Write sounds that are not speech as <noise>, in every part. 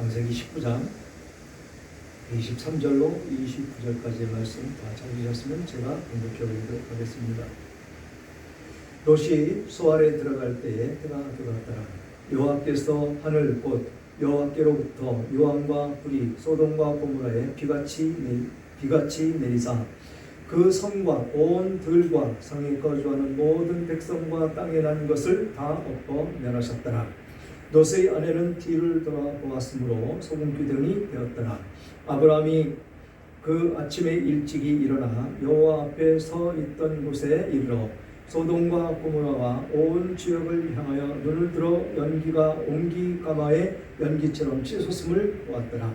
창세기 19장 23절로 29절까지의 말씀 다 찾으셨으면 제가 공독해 보도록 하겠습니다. 롯이 소알에 들어갈 때에 해가 들어갔더라. 여호와께서 하늘 곧 여호와께로부터 요한과 불이 소돔과 고모라에 비같이 내, 비같이 내리사 그 성과 온 들과 성에 거주하는 모든 백성과 땅에 난 것을 다 엎어 멸하셨더라. 롯의 아내는 뒤를 돌아보았으므로 소금기 등이 되었더라. 아브라함이 그 아침에 일찍이 일어나 여호와 앞에 서 있던 곳에 이르러 소돔과 고모라와 온 지역을 향하여 눈을 들어 연기가 옹기 가마의 연기처럼 치솟음을 보았더라.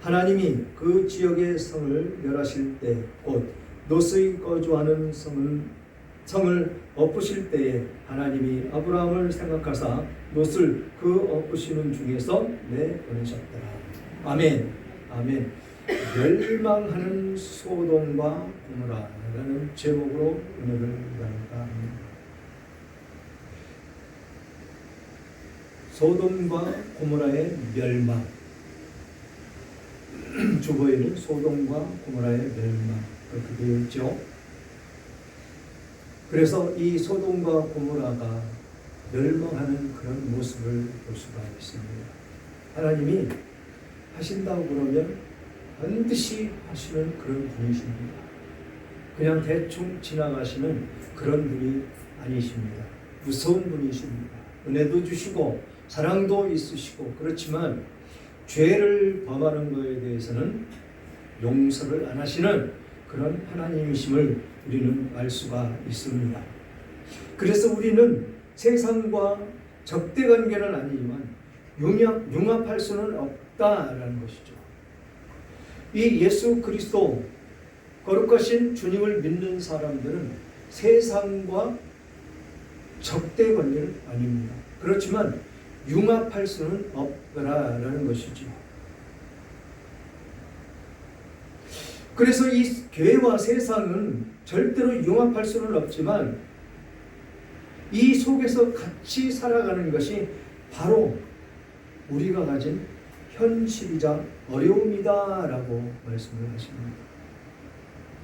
하나님이 그 지역의 성을 멸하실 때곧 롯의 거주하는 성은 성을 엎으실 때에 하나님이 아브라함을 생각하사 롯을 그 엎으시는 중에서 내보내셨더라. 아멘. 아멘. 멸망하는 소돔과 고모라 라는 제목으로 오늘을 나눌까 합니다. 소돔과 고모라의 멸망. <clears throat> 주보에는 소돔과 고모라의 멸망 그렇게 되어 있죠. 그래서 이 소돔과 고모라가 멸망하는 그런 모습을 볼 수가 있습니다. 하나님이 하신다고 그러면 반드시 하시는 그런 분이십니다. 그냥 대충 지나가시는 그런 분이 아니십니다. 무서운 분이십니다. 은혜도 주시고 사랑도 있으시고 그렇지만 죄를 범하는 것에 대해서는 용서를 안 하시는 그런 하나님이심을 우리는 알 수가 있습니다. 그래서 우리는 세상과 적대 관계는 아니지만 융합, 융합할 수는 없다라는 것이죠. 이 예수 그리스도 거룩하신 주님을 믿는 사람들은 세상과 적대 관계는 아닙니다. 그렇지만 융합할 수는 없더라라는 것이죠. 그래서 이 교회와 세상은 절대로 융합할 수는 없지만 이 속에서 같이 살아가는 것이 바로 우리가 가진 현실이자 어려움이다라고 말씀을 하십니다.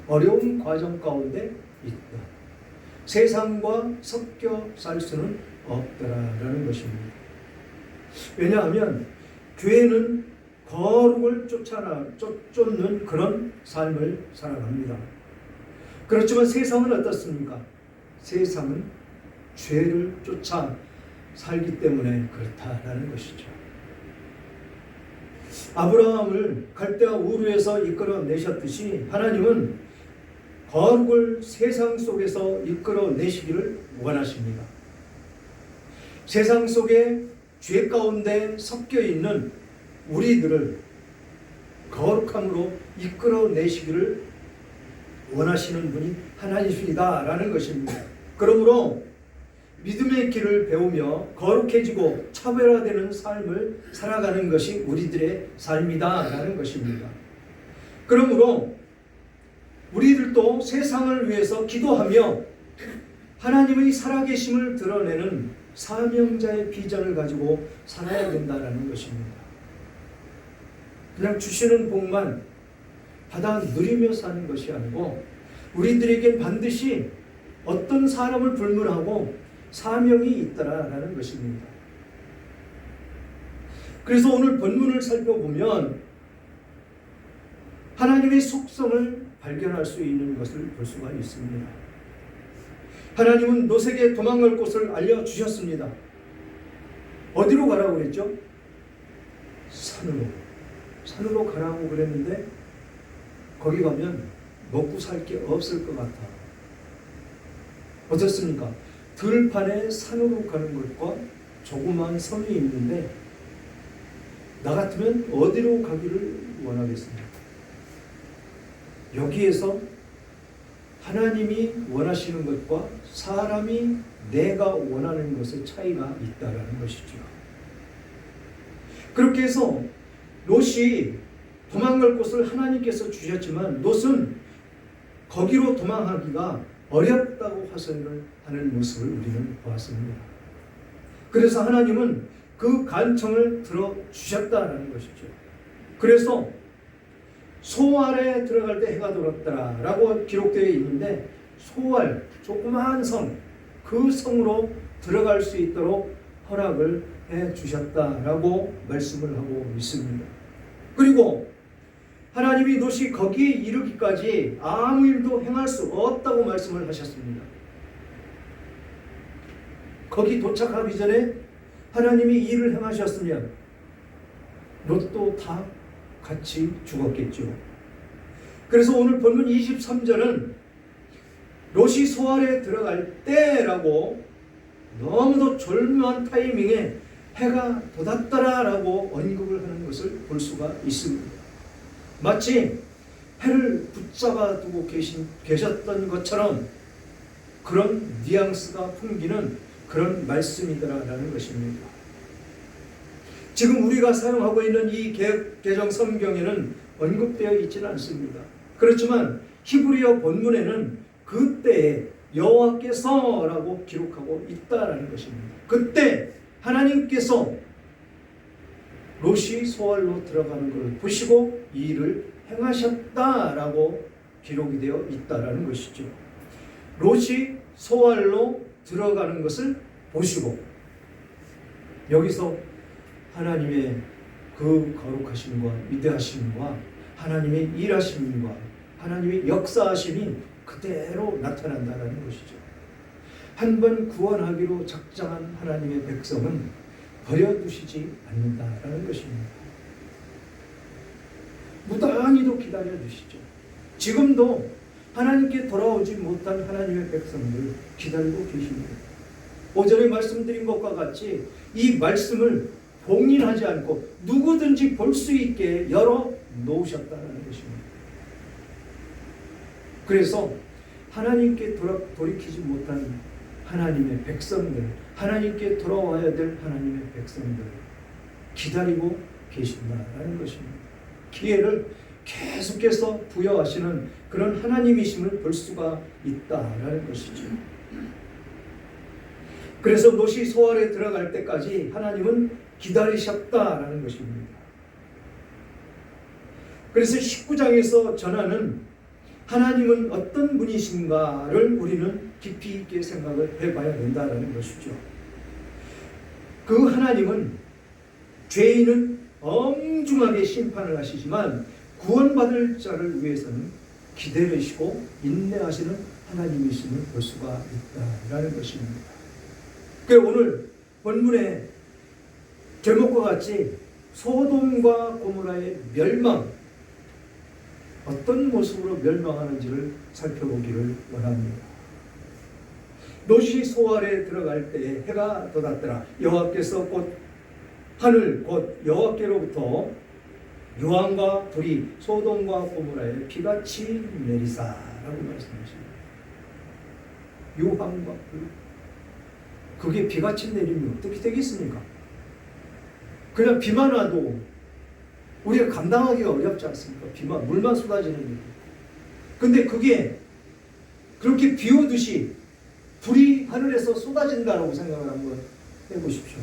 어려운 과정 가운데 있다. 세상과 섞여 살 수는 없더라라는 것입니다. 왜냐하면 교회는 거룩을 쫓아나 쫓는 그런 삶을 살아갑니다. 그렇지만 세상은 어떻습니까? 세상은 죄를 쫓아 살기 때문에 그렇다라는 것이죠. 아브라함을 갈대아 우르에서 이끌어 내셨듯이 하나님은 거룩을 세상 속에서 이끌어 내시기를 원하십니다. 세상 속에 죄 가운데 섞여 있는 우리들을 거룩함으로 이끌어 내시기를 원하시는 분이 하나님이시다라는 것입니다. 그러므로 믿음의 길을 배우며 거룩해지고 차별화되는 삶을 살아가는 것이 우리들의 삶이다라는 것입니다. 그러므로 우리들도 세상을 위해서 기도하며 하나님의 살아계심을 드러내는 사명자의 비전을 가지고 살아야 된다는 것입니다. 그냥 주시는 복만 받아 누리며 사는 것이 아니고 우리들에겐 반드시 어떤 사람을 불문하고 사명이 있다라는 것입니다. 그래서 오늘 본문을 살펴보면 하나님의 속성을 발견할 수 있는 것을 볼 수가 있습니다. 하나님은 노색에 도망갈 곳을 알려주셨습니다. 어디로 가라고 그랬죠? 산으로. 산으로 가라고 그랬는데 거기 가면 먹고 살 게 없을 것 같아. 어떻습니까? 들판에 산으로 가는 것과 조그만 섬이 있는데 나 같으면 어디로 가기를 원하겠습니까? 여기에서 하나님이 원하시는 것과 사람이 내가 원하는 것의 차이가 있다라는 것이죠. 그렇게 해서 롯이 도망갈 곳을 하나님께서 주셨지만 롯은 거기로 도망하기가 어렵다고 화선을 하는 모습을 우리는 보았습니다. 그래서 하나님은 그 간청을 들어 주셨다라는 것이죠. 그래서 소알에 들어갈 때 해가 돌았더라라고 기록되어 있는데 소알 조그마한 성, 그 성으로 들어갈 수 있도록 허락을 해 주셨다라고 말씀을 하고 있습니다. 그리고 하나님이 노시 거기에 이르기까지 아무 일도 행할 수 없다고 말씀을 하셨습니다. 거기 도착하기 전에 하나님이 일을 행하셨으면 롯도 다 같이 죽었겠죠. 그래서 오늘 본문 23절은 롯이 소알에 들어갈 때라고 너무도 절묘한 타이밍에 해가 돋았더라라고 언급을 하는 것을 볼 수가 있습니다. 마치 해를 붙잡아 두고 계신, 계셨던 것처럼 그런 뉘앙스가 풍기는 그런 말씀이더라라는 것입니다. 지금 우리가 사용하고 있는 이 개- 개정 성경에는 언급되어 있지는 않습니다. 그렇지만 히브리어 본문에는 그때에 여호와께서라고 기록하고 있다라는 것입니다. 그때 하나님께서 롯이 소알로 들어가는 것을 보시고 이 일을 행하셨다라고 기록이 되어 있다라는 것이죠. 롯이 소알로 들어가는 것을 보시고 여기서 하나님의 그 거룩하심과 위대하심과 하나님의 일하심과 하나님의 역사하심이 그대로 나타난다는 것이죠. 한 번 구원하기로 작정한 하나님의 백성은 버려두시지 않는다라는 것입니다. 무단히도 기다려 주시죠. 지금도 하나님께 돌아오지 못한 하나님의 백성들 기다리고 계십니다. 오전에 말씀드린 것과 같이 이 말씀을 봉인하지 않고 누구든지 볼 수 있게 열어 놓으셨다는 것입니다. 그래서 하나님께 돌아, 돌이키지 못한 하나님의 백성들, 하나님께 돌아와야 될 하나님의 백성들 기다리고 계신다라는 것입니다. 기회를 계속해서 부여하시는 그런 하나님이심을 볼 수가 있다라는 것이죠. 그래서 노시 소알에 들어갈 때까지 하나님은 기다리셨다라는 것입니다. 그래서 19장에서 전하는 하나님은 어떤 분이신가를 우리는 깊이 있게 생각을 해봐야 된다는 것이죠. 그 하나님은 죄인은 엄중하게 심판을 하시지만 구원받을 자를 위해서는 기다리시고 인내하시는 하나님이심을 볼 수가 있다라는 것입니다. 그 오늘 본문의 제목과 같이 소돔과 고모라의 멸망 어떤 모습으로 멸망하는지를 살펴보기를 원합니다. 롯이 소알에 들어갈 때에 해가 돋았더라. 여호와께서 곧 하늘 곧 여호와께로부터 유황과 불이 소돔과 고모라에 비같이 내리사라고 말씀하십니다. 유황과 불 그게 비같이 내리면 어떻게 되겠습니까? 그냥 비만 와도 우리가 감당하기가 어렵지 않습니까? 비만 물만 쏟아지는 일. 근데 그게 그렇게 비 오듯이 불이 하늘에서 쏟아진다라고 생각을 한번 해보십시오.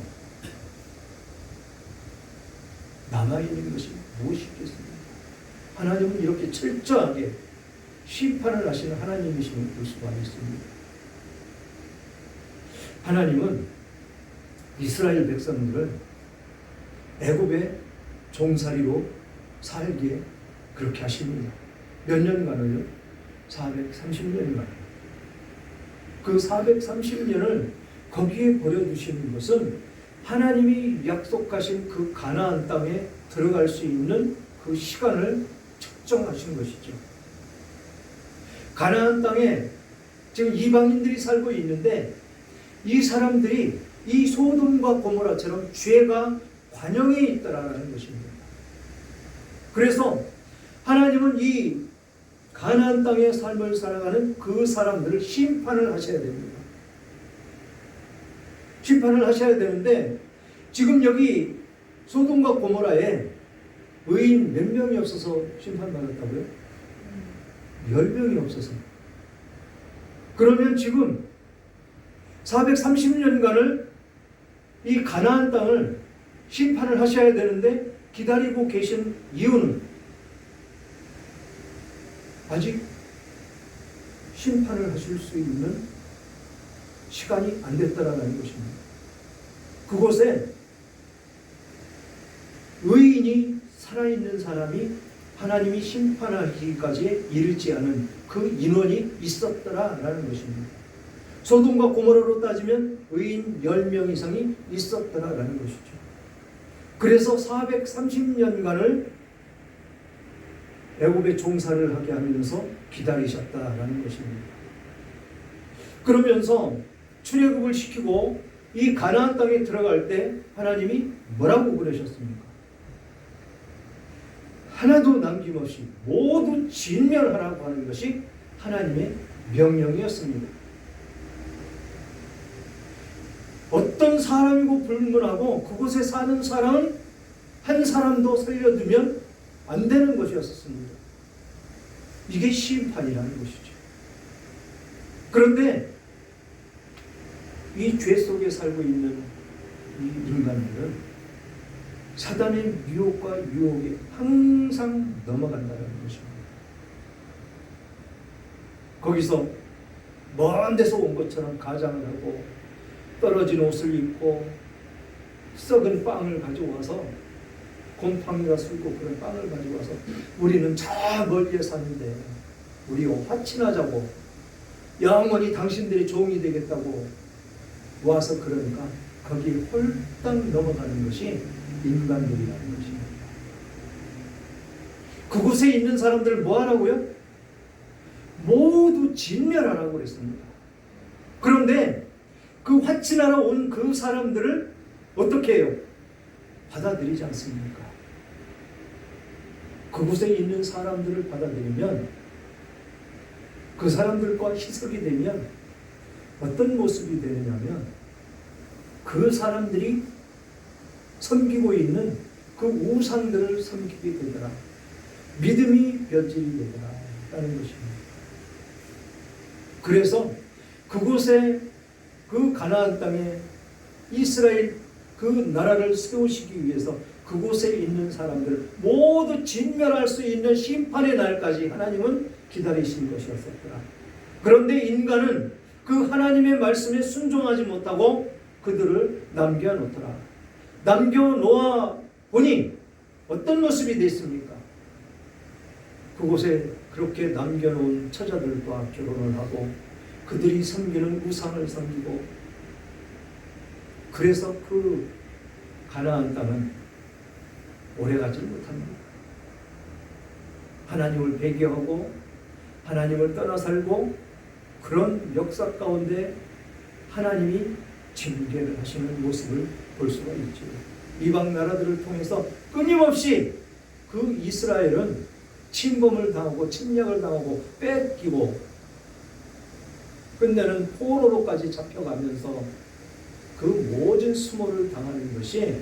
남아있는 것이 무엇이겠습니까? 하나님은 이렇게 철저하게 심판을 하시는 하나님이심을 볼 수가 있습니다. 하나님은 이스라엘 백성들을 애굽의 종살이로 살게 그렇게 하십니다. 몇 년간을요? 430년간. 그 430년을 거기에 버려두시는 것은 하나님이 약속하신 그 가나안 땅에 들어갈 수 있는 그 시간을 측정하신 것이죠. 가나안 땅에 지금 이방인들이 살고 있는데 이 사람들이 이 소돔과 고모라처럼 죄가 관영에 있다라는 것입니다. 그래서 하나님은 이 가나안 땅의 삶을 살아가는 그 사람들을 심판을 하셔야 됩니다. 심판을 하셔야 되는데 지금 여기 소돔과 고모라에 의인 몇 명이 없어서 심판받았다고요? 열 명이 없어서. 그러면 지금 430년간을 이 가나안 땅을 심판을 하셔야 되는데 기다리고 계신 이유는 아직 심판을 하실 수 있는 시간이 안 됐다라는 것입니다. 그곳에 의인이 살아있는 사람이 하나님이 심판하기까지 이르지 않은 그 인원이 있었더라라는 것입니다. 소돔과 고모라로 따지면 의인 10명 이상이 있었더라라는 것이죠. 그래서 430년간을 애굽에 종사를 하게 하면서 기다리셨다라는 것입니다. 그러면서 출애굽을 시키고 이 가나안 땅에 들어갈 때 하나님이 뭐라고 그러셨습니까? 하나도 남김없이 모두 진멸하라고 하는 것이 하나님의 명령이었습니다. 어떤 사람이고 불문하고 그곳에 사는 사람은 한 사람도 살려두면 안 되는 것이었습니다. 이게 심판이라는 것이죠. 그런데 이 죄 속에 살고 있는 이 인간들은 사단의 유혹과 유혹에 항상 넘어간다는 것입니다. 거기서 먼 데서 온 것처럼 가장을 하고 떨어진 옷을 입고 썩은 빵을 가져와서 곰팡이가 술고 그런 빵을 가지고 와서 우리는 저 멀리에 사는데 우리 화친하자고 영원히 당신들의 종이 되겠다고 와서 그러니까 거기에 홀딱 넘어가는 것이 인간들이라는 것입니다. 그곳에 있는 사람들 뭐 하라고요? 모두 진멸하라고 그랬습니다. 그런데 그 화친하러 온 그 사람들을 어떻게 해요? 받아들이지 않습니까? 그곳에 있는 사람들을 받아들이면 그 사람들과 희석이 되면 어떤 모습이 되느냐면 그 사람들이 섬기고 있는 그 우상들을 섬기게 되더라. 믿음이 변질이 되더라. 라는 것입니다. 그래서 그곳에 그 가나안 땅에 이스라엘 그 나라를 세우시기 위해서 그곳에 있는 사람들 모두 진멸할 수 있는 심판의 날까지 하나님은 기다리신 것이었었더라. 그런데 인간은 그 하나님의 말씀에 순종하지 못하고 그들을 남겨놓더라. 남겨놓아 보니 어떤 모습이 됐습니까? 그곳에 그렇게 남겨놓은 처자들과 결혼을 하고 그들이 섬기는 우상을 섬기고 그래서 그 가나안 땅은 오래가지 못합니다. 하나님을 배교하고 하나님을 떠나 살고 그런 역사 가운데 하나님이 징계를 하시는 모습을 볼 수가 있죠. 이방 나라들을 통해서 끊임없이 그 이스라엘은 침범을 당하고 침략을 당하고 뺏기고 끝내는 포로로까지 잡혀가면서 그 모든 수모를 당하는 것이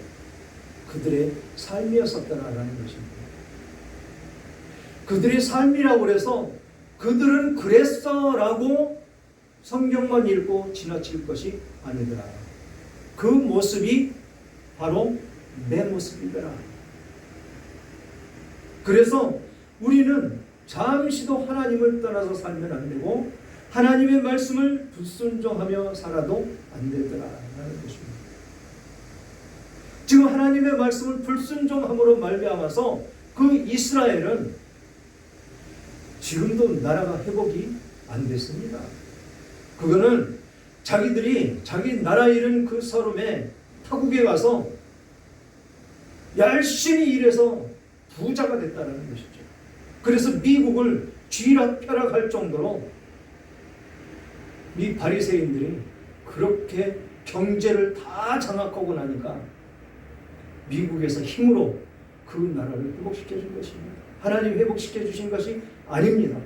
그들의 삶이었었다라는 것입니다. 그들의 삶이라고 해서 그들은 그랬어라고 성경만 읽고 지나칠 것이 아니더라. 그 모습이 바로 내 모습이더라. 그래서 우리는 잠시도 하나님을 떠나서 살면 안 되고 하나님의 말씀을 불순종하며 살아도 안 되더라라는 것입니다. 지금 하나님의 말씀을 불순종함으로 말미암아서 그 이스라엘은 지금도 나라가 회복이 안 됐습니다. 그거는 자기들이 자기 나라 잃은 그 서름에 타국에 가서 열심히 일해서 부자가 됐다는 것이죠. 그래서 미국을 쥐락펴락할 정도로 이 바리새인들이 그렇게 경제를 다 장악하고 나니까 미국에서 힘으로 그 나라를 회복시켜 준 것입니다. 하나님 회복시켜 주신 것이 아닙니다.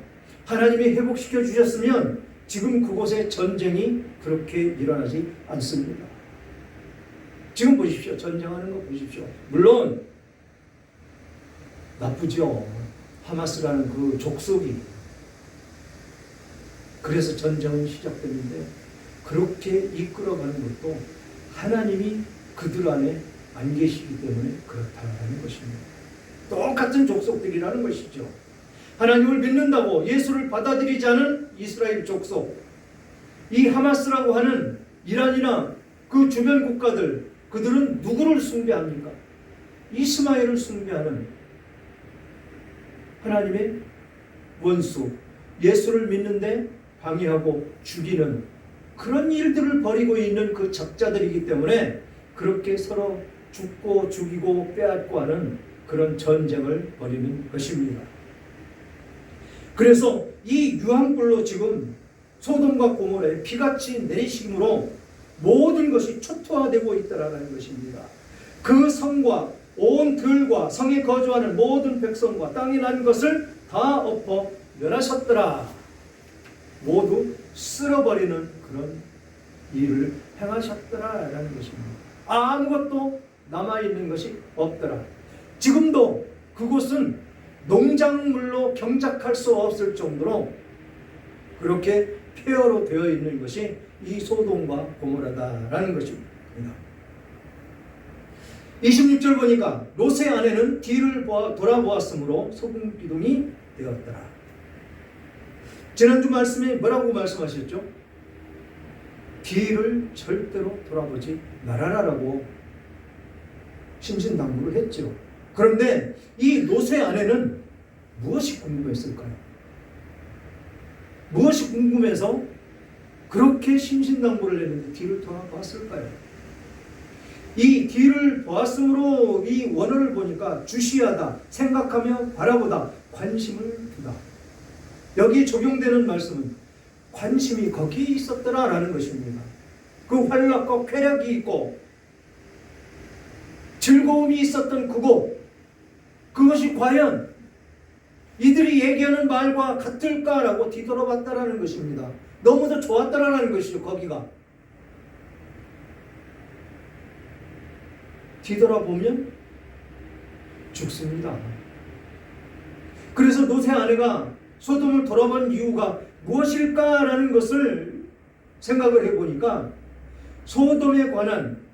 하나님이 회복시켜 주셨으면 지금 그곳에 전쟁이 그렇게 일어나지 않습니다. 지금 보십시오. 전쟁하는 거 보십시오. 물론 나쁘죠. 하마스라는 그 족속이 그래서 전쟁은 시작됐는데 그렇게 이끌어가는 것도 하나님이 그들 안에 안 계시기 때문에 그렇다는 것입니다. 똑같은 족속들이라는 것이죠. 하나님을 믿는다고 예수를 받아들이지 않은 이스라엘 족속, 이 하마스라고 하는 이란이나 그 주변 국가들, 그들은 누구를 숭배합니까? 이스마엘을 숭배하는 하나님의 원수, 예수를 믿는데 방해하고 죽이는 그런 일들을 벌이고 있는 그 적자들이기 때문에 그렇게 서로 죽고 죽이고 빼앗고 하는 그런 전쟁을 벌이는 것입니다. 그래서 이 유황불로 지금 소돔과 고모라에 비같이 내리심으로 모든 것이 초토화되고 있다라는 것입니다. 그 성과 온 들과 성에 거주하는 모든 백성과 땅에 난 것을 다 엎어 멸하셨더라. 모두 쓸어버리는 그런 일을 행하셨더라라는 것입니다. 아무것도 남아있는 것이 없더라. 지금도 그곳은 농작물로 경작할 수 없을 정도로 그렇게 폐허로 되어 있는 것이 이 소돔과 고모라다라는 것입니다. 26절 보니까 롯의 아내는 뒤를 돌아보았으므로 소금 기둥이 되었더라. 지난주 말씀에 뭐라고 말씀하셨죠? 뒤를 절대로 돌아보지 말아라라고 신신당부를 했죠. 그런데 이 롯의 아내는 무엇이 궁금했을까요? 무엇이 궁금해서 그렇게 심신당부를 했는데 뒤를 돌아봤을까요? 이 뒤를 보았으므로 이 원어를 보니까 주시하다, 생각하며 바라보다, 관심을 두다. 여기 적용되는 말씀은 관심이 거기 있었더라라는 것입니다. 그 활락과 쾌락이 있고 즐거움이 있었던 그곳 그것이 과연 이들이 얘기하는 말과 같을까라고 뒤돌아봤다라는 것입니다. 너무도 좋았다라는 것이죠. 거기가 뒤돌아보면 죽습니다. 그래서 노세 아내가 소돔을 돌아본 이유가 무엇일까라는 것을 생각을 해보니까 소돔에 관한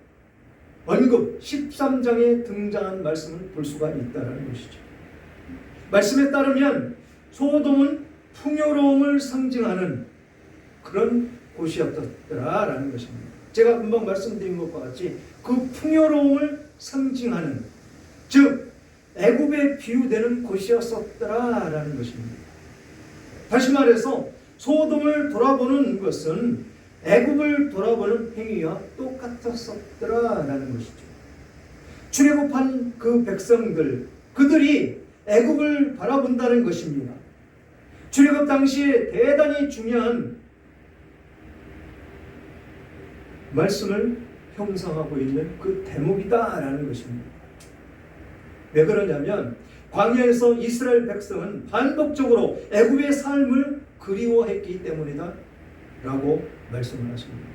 언급 13장에 등장한 말씀을 볼 수가 있다는 것이죠. 말씀에 따르면 소돔은 풍요로움을 상징하는 그런 곳이었더라라는 것입니다. 제가 금방 말씀드린 것과 같이 그 풍요로움을 상징하는 즉 애굽에 비유되는 곳이었었더라라는 것입니다. 다시 말해서 소돔을 돌아보는 것은 애굽을 돌아보는 행위와 똑같았었더라라는 것이죠. 출애굽한 그 백성들 그들이 애굽을 바라본다는 것입니다. 출애굽 당시에 대단히 중요한 말씀을 형성하고 있는 그 대목이다라는 것입니다. 왜 그러냐면 광야에서 이스라엘 백성은 반복적으로 애굽의 삶을 그리워했기 때문이다 라고 말씀을 하십니다.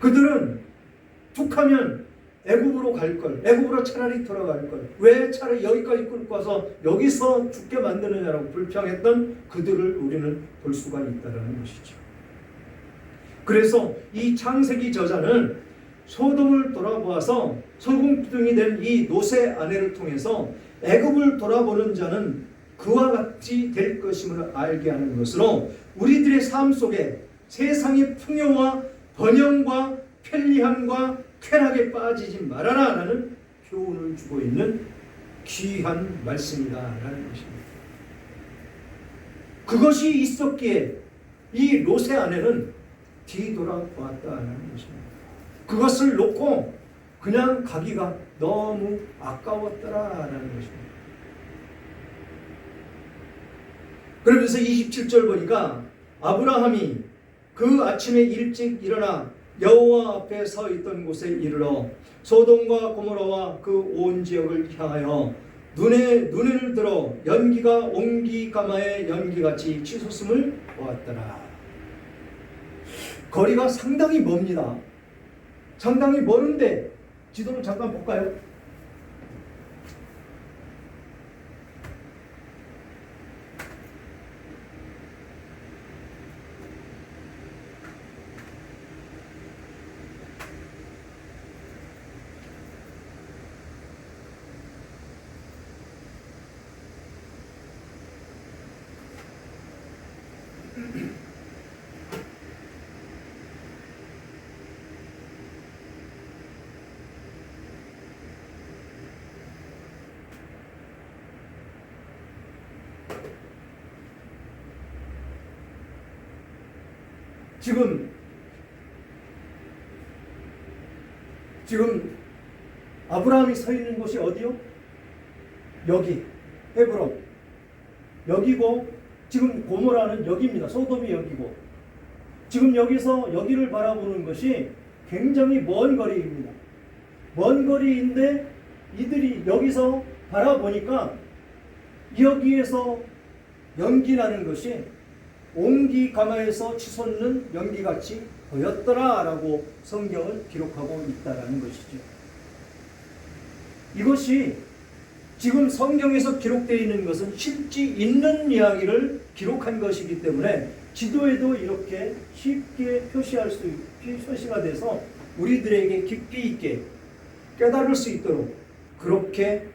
그들은 툭하면 애굽으로 갈 걸, 애굽으로 차라리 돌아갈 걸, 왜 차라리 여기까지 끌고 와서 여기서 죽게 만드느냐라고 불평했던 그들을 우리는 볼 수가 있다는 것이죠. 그래서 이 창세기 저자는 소돔을 돌아보아서 소금기둥이 된 이 노세 아내를 통해서 애굽을 돌아보는 자는 그와 같이 될 것임을 알게 하는 것으로 우리들의 삶 속에 세상의 풍요와 번영과 편리함과 쾌락에 빠지지 말아라 라는 교훈을 주고 있는 귀한 말씀이다 라는 것입니다. 그것이 있었기에 이 롯의 아내는 뒤돌아보았다는 것입니다. 그것을 놓고 그냥 가기가 너무 아까웠더라라는 것입니다. 그러면서 27절 보니까 아브라함이 그 아침에 일찍 일어나 여호와 앞에 서 있던 곳에 이르러 소돔과 고모라와 그 온 지역을 향하여 눈에 눈을 들어 연기가 옹기 가마의 연기같이 치솟음을 보았더라. 거리가 상당히 멉니다. 상당히 멀은데 지도를 잠깐 볼까요? 지금 지금 아브라함이 서 있는 곳이 어디요? 여기 헤브론 여기고 지금 고모라는 여기입니다. 소돔이 여기고 지금 여기서 여기를 바라보는 것이 굉장히 먼 거리입니다. 먼 거리인데 이들이 여기서 바라보니까 여기에서 연기 나는 것이 옹기 가마에서 치솟는 연기같이 보였더라라고 성경을 기록하고 있다라는 것이죠. 이것이 지금 성경에서 기록되어 있는 것은 실제 있는 이야기를 기록한 것이기 때문에 지도에도 이렇게 쉽게 표시할 수 있- 표시가 돼서 우리들에게 깊이 있게 깨달을 수 있도록 그렇게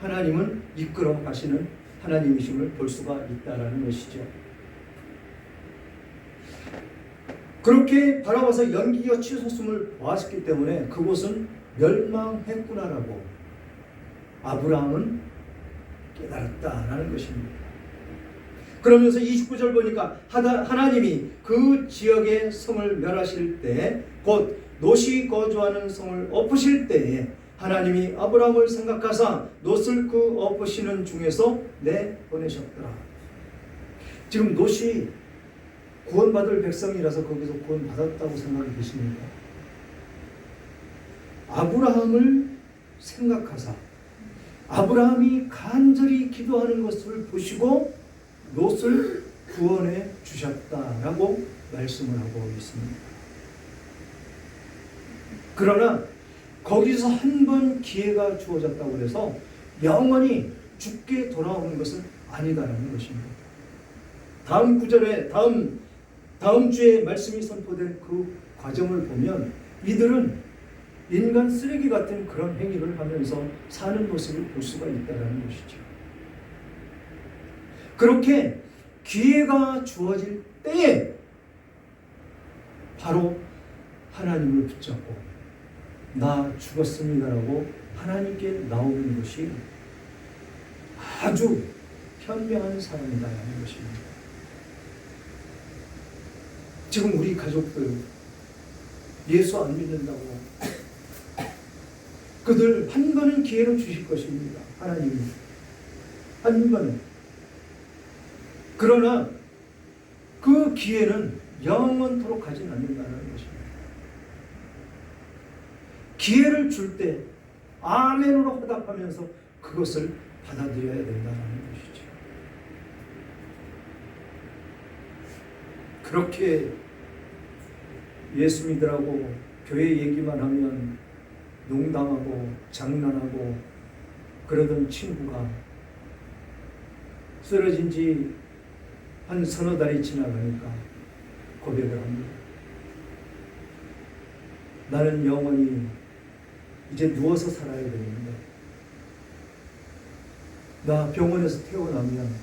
하나님은 이끌어 가시는 하나님이심을 볼 수가 있다라는 것이죠. 그렇게 바라봐서 연기가 치솟음을 보았기 때문에 그곳은 멸망했구나라고 아브라함은 깨달았다라는 것입니다. 그러면서 29절 보니까 하나님이 그 지역의 성을 멸하실 때, 곧 노시 거주하는 성을 엎으실 때에 하나님이 아브라함을 생각하사 놋을 그 엎으시는 중에서 내 보내셨더라. 지금 놋이 구원받을 백성이라서 거기서 구원받았다고 생각이 되십니까? 아브라함을 생각하사 아브라함이 간절히 기도하는 것을 보시고 롯을 구원해 주셨다라고 말씀을 하고 있습니다. 그러나 거기서 한 번 기회가 주어졌다고 해서 영원히 죽게 돌아오는 것은 아니다라는 것입니다. 다음 구절에 다음 다음 주에 말씀이 선포된 그 과정을 보면 이들은 인간 쓰레기 같은 그런 행위를 하면서 사는 모습을 볼 수가 있다는 것이죠. 그렇게 기회가 주어질 때에 바로 하나님을 붙잡고 나 죽었습니다라고 하나님께 나오는 것이 아주 현명한 사람이다라는 것입니다. 지금 우리 가족들 예수 안 믿는다고 그들 한 번은 기회를 주실 것입니다. 하나님이 한 번은 그러나 그 기회는 영원토록 가진 않는다는 것입니다. 기회를 줄 때 아멘으로 화답하면서 그것을 받아들여야 된다는 것이죠. 그렇게 예수 믿으라고 교회 얘기만 하면 농담하고 장난하고 그러던 친구가 쓰러진 지 한 서너 달이 지나가니까 고백을 합니다. 나는 영원히 이제 누워서 살아야 되는데 나 병원에서 태어나면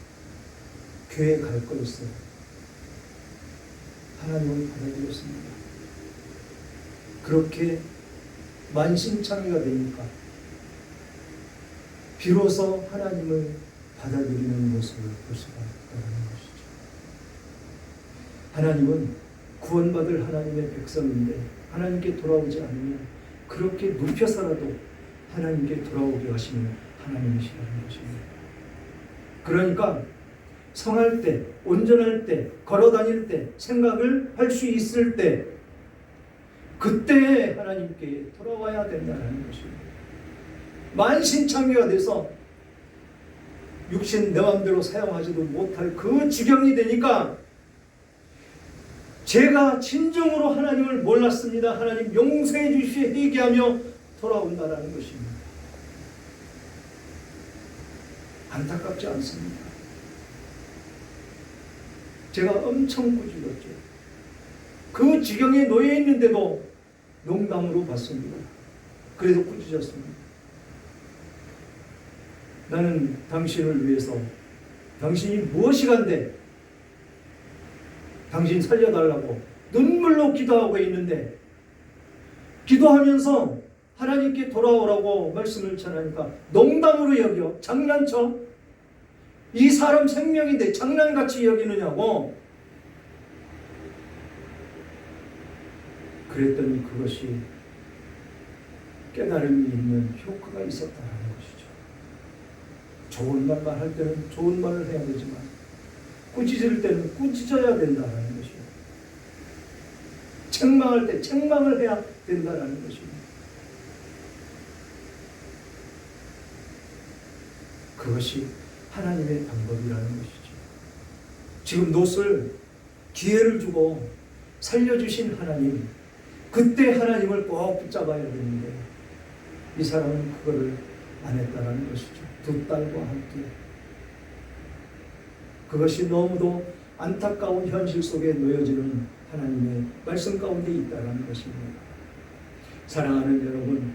교회 갈 거였어요. 하나님을 받아들였습니다. 그렇게 만신창이가 되니까 비로소 하나님을 받아들이는 모습을 볼 수가 있다는 것이죠. 하나님은 구원받을 하나님의 백성인데 하나님께 돌아오지 않으면 그렇게 눕혀서라도 하나님께 돌아오게 하시는 하나님이시라는 것입니다. 그러니까 성할 때, 온전할 때, 걸어 다닐 때, 생각을 할 수 있을 때, 그때 하나님께 돌아와야 된다는 것입니다. 만신창이가 돼서 육신 내 마음대로 사용하지도 못할 그 지경이 되니까 제가 진정으로 하나님을 몰랐습니다. 하나님 용서해 주시오 얘기하며 돌아온다라는 것입니다. 안타깝지 않습니다. 제가 엄청 꾸짖었죠. 그 지경에 놓여 있는데도 농담으로 봤습니다. 그래도 꾸짖었습니다. 나는 당신을 위해서 당신이 무엇이 간데 당신 살려달라고 눈물로 기도하고 있는데 기도하면서 하나님께 돌아오라고 말씀을 전하니까 농담으로 여겨 장난쳐 이 사람 생명인데 장난같이 여기느냐고. 그랬더니 그것이 깨달음이 있는 효과가 있었다는 것이죠. 좋은 말만 할 때는 좋은 말을 해야 되지만 꾸짖을 때는 꾸짖어야 된다는 것이요. 책망할 때 책망을 해야 된다는 것입니다. 그것이 하나님의 방법이라는 것이죠. 지금 롯을 기회를 주고 살려주신 하나님, 그때 하나님을 꼭 붙잡아야 되는데 이 사람은 그거를 안 했다라는 것이죠. 두 딸과 함께. 그것이 너무도 안타까운 현실 속에 놓여지는 하나님의 말씀 가운데 있다는 것입니다. 사랑하는 여러분,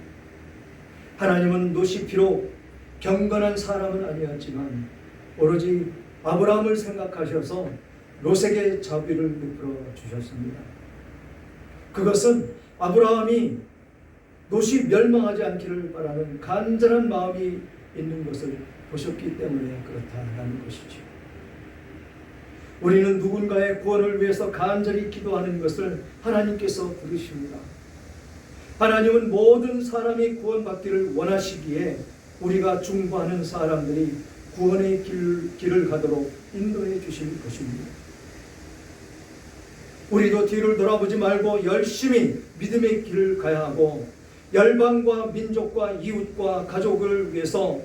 하나님은 롯이 비록 경건한 사람은 아니었지만 오로지 아브라함을 생각하셔서 롯에게 자비를 베풀어 주셨습니다. 그것은 아브라함이 롯이 멸망하지 않기를 바라는 간절한 마음이 있는 것을 보셨기 때문에 그렇다는 것이죠. 우리는 누군가의 구원을 위해서 간절히 기도하는 것을 하나님께서 부르십니다. 하나님은 모든 사람이 구원받기를 원하시기에 우리가 중보하는 사람들이 구원의 길, 길을 가도록 인도해 주실 것입니다. 우리도 뒤를 돌아보지 말고 열심히 믿음의 길을 가야 하고 열방과 민족과 이웃과 가족을 위해서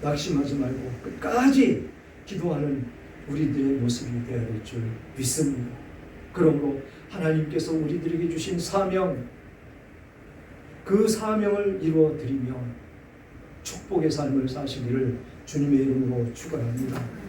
낙심하지 말고 끝까지 기도하는 우리들의 모습이 되어야 될 줄 믿습니다. 그러므로 하나님께서 우리들에게 주신 사명, 그 사명을 이루어 드리며 축복의 삶을 사시기를 주님의 이름으로 축원합니다.